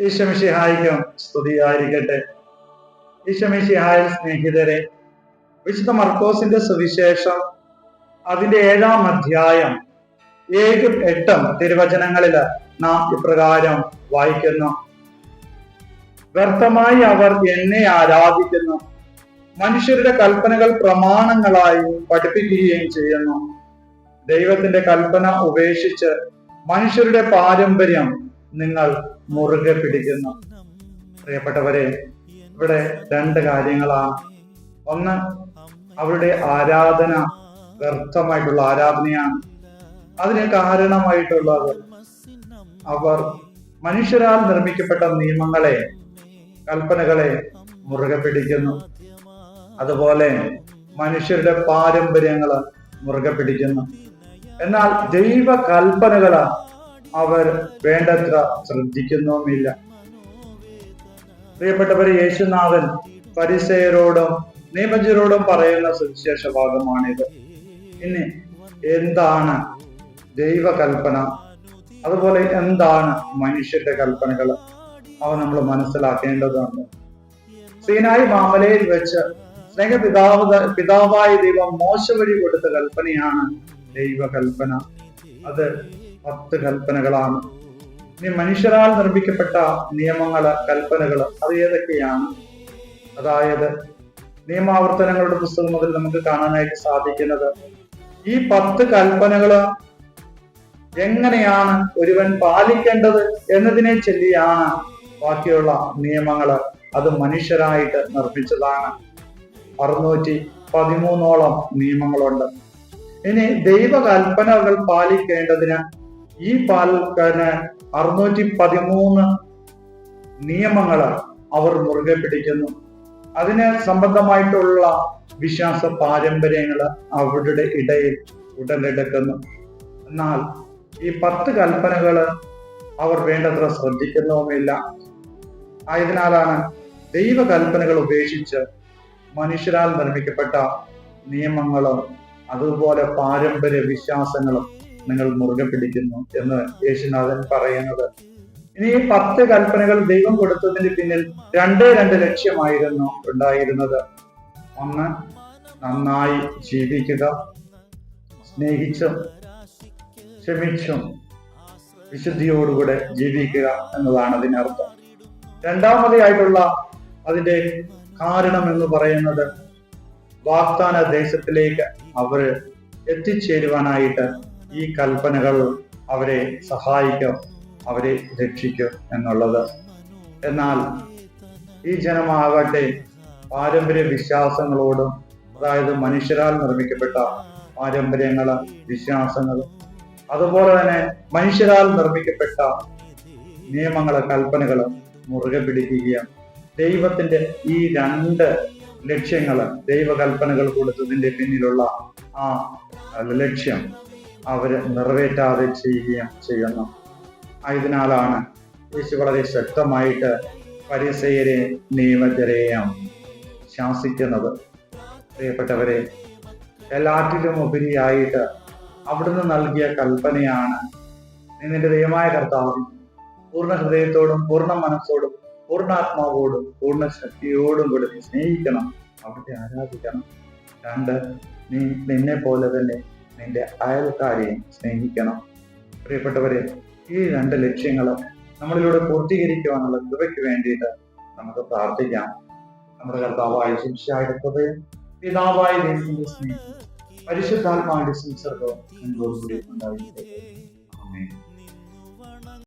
ഈശമിഷിഹായിക്കും സ്തുതിയായിരിക്കട്ടെ. ഈശമിഷിഹായ സ്നേഹിതരെ വിശുദ്ധ മർക്കോസിന്റെ സുവിശേഷം അതിന്റെ ഏഴാം അധ്യായം ഏഴും എട്ടും തിരുവചനങ്ങളിൽ നാം ഇപ്രകാരം വായിക്കുന്നു. വ്യർത്ഥമായി അവർ എന്നെ ആരാധിക്കുന്നു. മനുഷ്യരുടെ കൽപ്പനകൾ പ്രമാണങ്ങളായി പഠിപ്പിക്കുകയും ചെയ്യുന്നു. ദൈവത്തിന്റെ കൽപ്പന ഉപേക്ഷിച്ച് മനുഷ്യരുടെ പാരമ്പര്യം നിങ്ങൾ മുറുകെ പിടിക്കുന്നു. പ്രിയപ്പെട്ടവരെ ഇവിടെ രണ്ട് കാര്യങ്ങളാണ് ഒന്ന് അവരുടെ ആരാധന വ്യർത്ഥമായിട്ടുള്ള ആരാധനയാണ്. അതിന് കാരണമായിട്ടുള്ളത് അവർ മനുഷ്യരാൽ നിർമ്മിക്കപ്പെട്ട നിയമങ്ങളെ കൽപ്പനകളെ മുറുകെ പിടിക്കുന്നു. അതുപോലെ മനുഷ്യരുടെ പാരമ്പര്യങ്ങൾ മുറുകെ പിടിക്കുന്നു. എന്നാൽ ദൈവ കൽപ്പനകൾ അവർ വേണ്ടത്ര ശ്രദ്ധിക്കുന്നുമില്ല പ്രിയപ്പെട്ടവരെ യേശുനാഥൻ പരിസയരോടും നിയമജരോടും പറയുന്ന സുവിശേഷ ഭാഗമാണിത്. ഇനി എന്താണ് ദൈവകൽപ്പന? അതുപോലെ എന്താണ് മനുഷ്യന്റെ കൽപ്പനകൾ? അവ നമ്മൾ മനസ്സിലാക്കേണ്ടതാണ് സീനായി മാമലയിൽ വെച്ച് സ്നേഹപിതാവ് പിതാവായ ദൈവം മോശ വഴി കൊടുത്ത കൽപ്പനയാണ് ദൈവകൽപ്പന. അത് പത്ത് കൽപ്പനകളാണ്. ഇനി മനുഷ്യരാൽ നിർമ്മിക്കപ്പെട്ട നിയമങ്ങൾ കൽപ്പനകൾ അത് ഏതൊക്കെയാണ്? അതായത് നിയമാവർത്തനങ്ങളുടെ പുസ്തകം മുതൽ നമുക്ക് കാണാനായിട്ട് സാധിക്കുന്നത് ഈ പത്ത് കൽപ്പനകൾ എങ്ങനെയാണ് ഒരുവൻ പാലിക്കേണ്ടത് എന്നതിനെ ചൊല്ലിയാണ് ബാക്കിയുള്ള നിയമങ്ങൾ അത് മനുഷ്യരായിട്ട് നിർമ്മിച്ചതാണ്. അറുന്നൂറ്റി പതിമൂന്നോളം നിയമങ്ങളുണ്ട്. ഇനി ദൈവകൽപ്പനകൾ പാലിക്കേണ്ടതിന് ഈ പാലിന് അറുന്നൂറ്റി പതിമൂന്ന് നിയമങ്ങൾ അവർ മുറുകെ പിടിക്കുന്നു. അതിന് സംബന്ധമായിട്ടുള്ള വിശ്വാസ പാരമ്പര്യങ്ങൾ അവരുടെ ഇടയിൽ ഉടലെടുക്കുന്നു. എന്നാൽ ഈ പത്ത് കൽപ്പനകൾ അവർ വേണ്ടത്ര ശ്രദ്ധിക്കുന്നവുമില്ല ആയതിനാലാണ് ദൈവകൽപ്പനകൾ ഉപേക്ഷിച്ച് മനുഷ്യരാൽ നിർമ്മിക്കപ്പെട്ട നിയമങ്ങളും അതുപോലെ പാരമ്പര്യ വിശ്വാസങ്ങളും നിങ്ങൾ മുറുകെ പിടിക്കുന്നു എന്ന് യേശുനാഥൻ പറയുന്നത്. ഇനി ഈ പത്ത് കൽപ്പനകൾ ദൈവം കൊടുത്തതിന് പിന്നിൽ രണ്ടേ രണ്ട് ലക്ഷ്യമായിരുന്നു ഉണ്ടായിരുന്നത്. ഒന്ന് നന്നായി ജീവിക്കുക. സ്നേഹിച്ചും ക്ഷമിച്ചും വിശുദ്ധിയോടുകൂടെ ജീവിക്കുക എന്നതാണ് അതിനർത്ഥം. രണ്ടാമതായിട്ടുള്ള അതിന്റെ കാരണം എന്ന് പറയുന്നത് വാഗ്ദാന ദേശത്തിലേക്ക് അവർ എത്തിച്ചേരുവാനായിട്ട് ഈ കൽപ്പനകൾ അവരെ സഹായിക്കും അവരെ രക്ഷിക്കും എന്നുള്ളത്. എന്നാൽ ഈ ജനമാകട്ടെ പാരമ്പര്യ വിശ്വാസങ്ങളോടും അതായത് മനുഷ്യരാൽ നിർമ്മിക്കപ്പെട്ട പാരമ്പര്യങ്ങൾ വിശ്വാസങ്ങൾ അതുപോലെ തന്നെ മനുഷ്യരാൽ നിർമ്മിക്കപ്പെട്ട നിയമങ്ങൾ കൽപ്പനകൾ മുറുകെ പിടിക്കുകയാണ്. ദൈവത്തിന്റെ ഈ രണ്ട് ലക്ഷ്യങ്ങൾ ദൈവകൽപ്പനകൾ കൊടുത്തതിന്റെ പിന്നിലുള്ള ആ ലക്ഷ്യം. അവർ നിറവേറ്റാതെ ചെയ്യുകയും ചെയ്യുന്നു. ആയതിനാലാണ് യേശു വളരെ ശക്തമായിട്ട് പരിസയരെ നിയമജരെയും ശാസിക്കുന്നത്. പ്രിയപ്പെട്ടവരെ എല്ലാറ്റിലും ഉപരിയായിട്ട് അവിടുന്ന് നൽകിയ കൽപ്പനയാണ് നിന്റെ ദൈവമായ കർത്താവ് പൂർണ ഹൃദയത്തോടും പൂർണ മനസ്സോടും പൂർണാത്മാവോടും പൂർണ ശക്തിയോടും കൂടി സ്നേഹിക്കണം അവിടുത്തെ ആരാധിക്കണം. രണ്ട് നീ നിന്നെ പോലെ തന്നെ നിന്റെ അയൽക്കാരെയും സ്നേഹിക്കണം. പ്രിയപ്പെട്ടവരെ ഈ രണ്ട് ലക്ഷ്യങ്ങൾ നമ്മളിലൂടെ പൂർത്തീകരിക്കുവാനുള്ള കൃപയ്ക്ക് വേണ്ടിയിട്ട് നമുക്ക് പ്രാർത്ഥിക്കാം. നമ്മുടെ കർത്താവായ ശിക്ഷയുടെ കൃപയും പിതാവായ ദൈവത്തിന്റെ സ്നേഹം പരിശുദ്ധാത്മാവിന്റെ സംസർഗവും എന്നോടുകൂടി ഉണ്ടായിരിക്കട്ടെ. ആമേൻ.